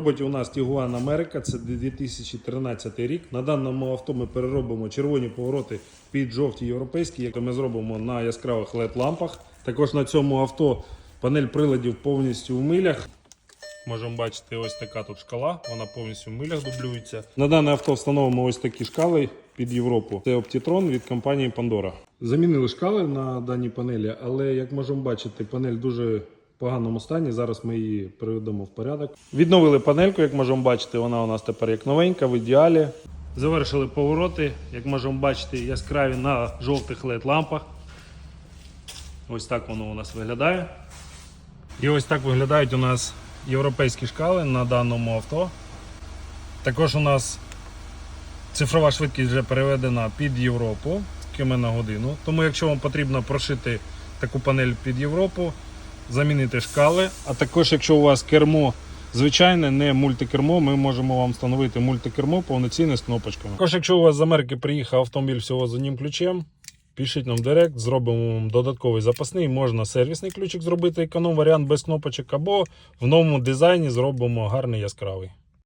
роботі у нас Tiguan Америка, це 2013 рік. На даному авто ми переробимо червоні повороти під жовті європейські, які ми зробимо на яскравих led лампах. Також на цьому авто панель приладів повністю в милях. Можемо бачити, ось така тут шкала, вона повністю в милях дублюється. На дане авто встановимо ось такі шкали під Європу. Це Optitron від компанії Pandora. Замінили шкали на даній панелі, але як можемо бачити, панель дуже поганому стані. Зараз ми її приведемо в порядок. Відновили панельку, як можемо бачити, вона у нас тепер як новенька, в ідеалі. Завершили повороти, як можемо бачити, яскраві на жовтих led лампах. Ось так воно у нас виглядає. І ось так виглядають у нас європейські шкали на даному авто. Також у нас цифрова швидкість вже переведена під Європу км на годину. Тому, якщо вам потрібно прошити таку панель під Європу, замінити шкали. А також, якщо у вас кермо звичайне, не мультикермо, ми можемо вам встановити мультикермо повноцінне з кнопочками. Також, якщо у вас з Америки приїхав автомобіль всього з одним ключем, Пишіть нам директ, зробимо вам додатковий запасний. Можна сервісний ключик зробити, економ варіант без кнопочок, або в новому дизайні зробимо гарний яскравий.